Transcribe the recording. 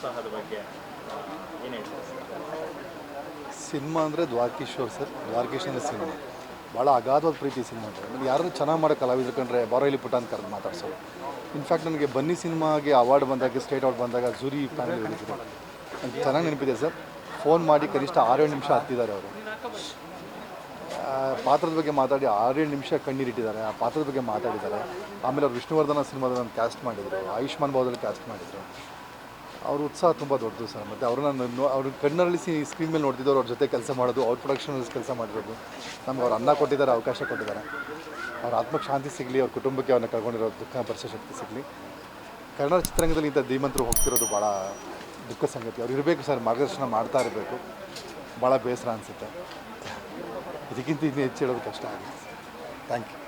ಪ್ರೋತ್ಸಾಹದ ಬಗ್ಗೆ ಏನು ಹೇಳ್ತೀರಾ ಸಿನಿಮಾ ಅಂದರೆ ದ್ವಾರಕೀಶ್ವರ್ ಸರ್. ದ್ವಾರಕೀಶ್ ಅಂದರೆ ಸಿನಿಮಾ. ಭಾಳ ಅಗಾಧವಾದ ಪ್ರೀತಿ ಸಿನಿಮಾ ಅಂದರೆ. ನನಗೆ ಯಾರು ಚೆನ್ನಾಗಿ ಮಾಡೋ ಕಲಾವಿದ್ರು ಕಂಡ್ರೆ ಬಾರೋ ಇಲ್ಲಿ ಪುಟ್ಟ ಅಂತ ಕರೆದು ಮಾತಾಡ್ಸೋದು ಇನ್ಫ್ಯಾಕ್ಟ್ ನನಗೆ ಬನ್ನಿ ಸಿನಿಮಾಗೆ ಅವಾರ್ಡ್ ಬಂದಾಗ ಸ್ಟೇಟ್ ಅವಾರ್ಡ್ ಬಂದಾಗ ಜೂರಿ ಪ್ಯಾನಲ್ ಹೇಳಿದ್ರು ನನಗೆ ಚೆನ್ನಾಗಿ ನೆನಪಿದೆ ಸರ್. ಫೋನ್ ಮಾಡಿ ಕನಿಷ್ಠ ಆರೇಳು ನಿಮಿಷ ಹತ್ತಿದ್ದಾರೆ ಅವರು. ಪಾತ್ರದ ಬಗ್ಗೆ ಮಾತಾಡಿ ಆರೇಳು ನಿಮಿಷ ಕಣ್ಣೀರಿಟ್ಟಿದ್ದಾರೆ ಆ ಪಾತ್ರದ ಬಗ್ಗೆ ಮಾತಾಡಿದ್ದಾರೆ. ಆಮೇಲೆ ಅವ್ರು ವಿಷ್ಣುವರ್ಧನ ಸಿನಿಮಾದಲ್ಲಿ ಕ್ಯಾಸ್ಟ್ ಮಾಡಿದರು. ಆಯುಷ್ಮಾನ್ ಭಾವದಲ್ಲಿ ಕ್ಯಾಸ್ಟ್ ಮಾಡಿದರು. ಅವ್ರ ಉತ್ಸಾಹ ತುಂಬ ದೊಡ್ಡದು ಸರ್. ಮತ್ತು ಅವ್ರನ್ನ ಅವ್ರ ಕಣ್ಣಲ್ಲಿ ಸಿ ಸ್ಕ್ರೀನ್ ಮೇಲೆ ನೋಡ್ತಿದ್ದವ್ರು ಅವ್ರ ಜೊತೆ ಕೆಲಸ ಮಾಡೋದು, ಅವ್ರ ಪ್ರೊಡಕ್ಷನ್ ಕೆಲಸ ಮಾಡಿರೋದು ನಮ್ಗೆ ಅವ್ರು ಅನ್ನ ಕೊಟ್ಟಿದ್ದಾರೆ, ಅವಕಾಶ ಕೊಟ್ಟಿದ್ದಾರೆ. ಅವ್ರ ಆತ್ಮಕ್ಕೆ ಶಾಂತಿ ಸಿಗಲಿ, ಅವ್ರ ಕುಟುಂಬಕ್ಕೆ ಅವ್ರನ್ನ ಕಳ್ಕೊಂಡಿರೋ ದುಃಖ ಭರಿಸೋ ಶಕ್ತಿ ಸಿಗಲಿ. ಕನ್ನಡ ಚಿತ್ರರಂಗದಲ್ಲಿ ಇಂಥ ಧೀಮಂತರು ಹೋಗ್ತಿರೋದು ಭಾಳ ದುಃಖ ಸಂಗತಿ. ಅವ್ರು ಇರಬೇಕು ಸರ್, ಮಾರ್ಗದರ್ಶನ ಮಾಡ್ತಾ ಇರಬೇಕು. ಭಾಳ ಬೇಸರ ಅನಿಸುತ್ತೆ. ಇದಕ್ಕಿಂತ ಇನ್ನೂ ಹೆಚ್ಚು ಹೇಳೋದು ಕಷ್ಟ ಆಗುತ್ತೆ. Thank you